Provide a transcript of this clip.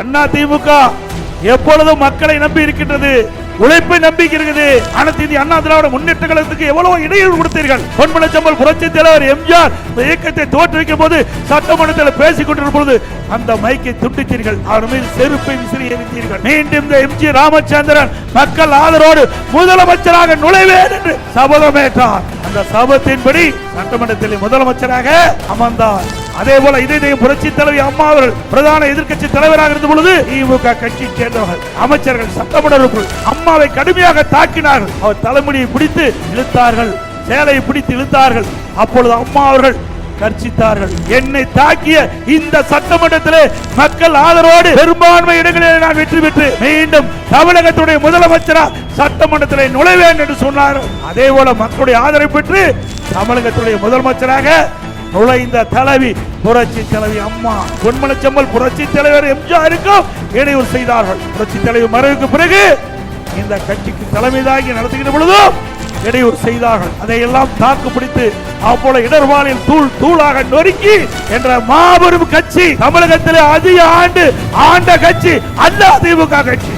அண்ணா திமுக எப்பொழுதும் மக்களை நம்பி இருக்கின்றது உழைப்பை நம்பிக்கை இருக்குது. அனைத்து இந்திய அண்ணா திராவிட முன்னேற்ற கழகத்துக்கு எவ்வளவு இடையூறு கொடுத்தீர்கள். பொன்மனச்சம்பல் புரட்சி தலைவர் எம்ஜிஆர் இந்த இயக்கத்தை தோற்றுவிக்கும் போது சட்டமன்றத்தில் பேசிக் கொண்டிருக்கும் பொழுது அந்த மைக்கை துண்டித்தீர்கள். அவர் மீது செருப்பை விசிறி எறிந்தீர்கள் மீண்டும் இந்த எம்ஜி ராமச்சந்திரன் மக்கள் ஆதரவோடு முதலமைச்சராக நுழைவேன் என்று சபதமேற்றார் அந்த சபத்தின்படி சட்டமன்றத்தில் முதலமைச்சராக அமர்ந்தார். அதே போல இதயம் புரட்சி தலைவி அம்மா அவர்கள் பிரதான எதிர்க்கட்சி தலைவராக இருந்த பொழுது திமுக கட்சி சேர்ந்தவர்கள் அமைச்சர்கள் சட்டமன்ற அம்மாவை கடுமையாக தாக்கினார்கள். அவர் தலைமுடியை பிடித்து இழுத்தார்கள் சேலையை பிடித்து இழுத்தார்கள். அப்பொழுது அம்மா அவர்கள் கர்ச்சித்தார்கள். என்னை தாக்கிய இந்த சட்டமன்றத்திலே மக்கள் ஆதரவோடு பெரும்பான்மை இடங்களில் நான் வெற்றி பெற்று மீண்டும் தமிழகத்துடைய முதலமைச்சரா சட்டமன்றத்திலே நுழைவேன் என்று சொன்னார் அதே போல மக்களுடைய ஆதரவை பெற்று தமிழகத்துடைய முதலமைச்சராக நுழைந்த தலைவி புரட்சி தலைவி அம்மா பொன்மனச்செம்மல் புரட்சி தலைவர் எம்ஜிஆருக்கும் இடையூறு செய்தார்கள். புரட்சி தலைவர் மறைவுக்கு பிறகு இந்த கட்சிக்கு தலைமையாகி நடத்துகிற பொழுதும் இடையூறு செய்தார்கள். அதையெல்லாம் தாக்கு பிடித்து அப்போல இடர்பாலில் தூள் தூளாக நொறுக்கி என்ற மாபெரும் கட்சி தமிழகத்திலே அதிக ஆண்டு ஆண்ட கட்சி அண்ணா திமுக கட்சி.